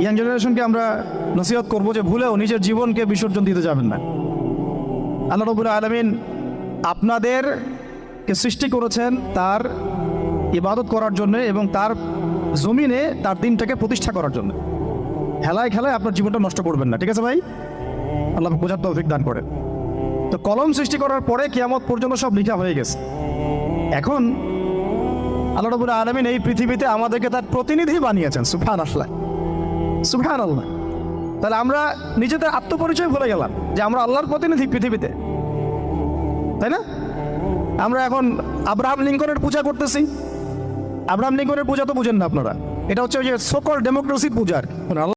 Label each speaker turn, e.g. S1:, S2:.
S1: Young জেনারেশনকে আমরা নসিহত করব যে ভুলেও নিজের জীবনকে বিসর্জন দিতে যাবেন না। আল্লাহ রবুল আলমিন আপনাদেরকে সৃষ্টি করেছেন তার ইবাদত করার জন্য এবং তার জমিনে তার দিনটাকে প্রতিষ্ঠা করার জন্য। খেলায় খেলায় আপনার জীবনটা নষ্ট করবেন না, ঠিক আছে ভাই? আল্লাহ বোঝার তৌফিক দান করেন। তো কলম সৃষ্টি করার পরে কিয়ামত পর্যন্ত সব লেখা হয়ে গেছে। এখন আল্লাহ রবুল আলমিন এই পৃথিবীতে আমাদেরকে তার প্রতিনিধি বানিয়েছেন সুফান আসলা আল্লাহ তাহলে আমরা নিজেদের আত্মপরিচয় ভুলে গেলাম যে আমরা আল্লাহর প্রতিনিধি পৃথিবীতে। তাই না? আমরা এখন আব্রাহাম লিঙ্কনের পূজা করতেছি। আব্রাহাম লিঙ্কনের পূজা তো বুঝেন না আপনারা। এটা হচ্ছে যে সকল ডেমোক্রেসির পূজা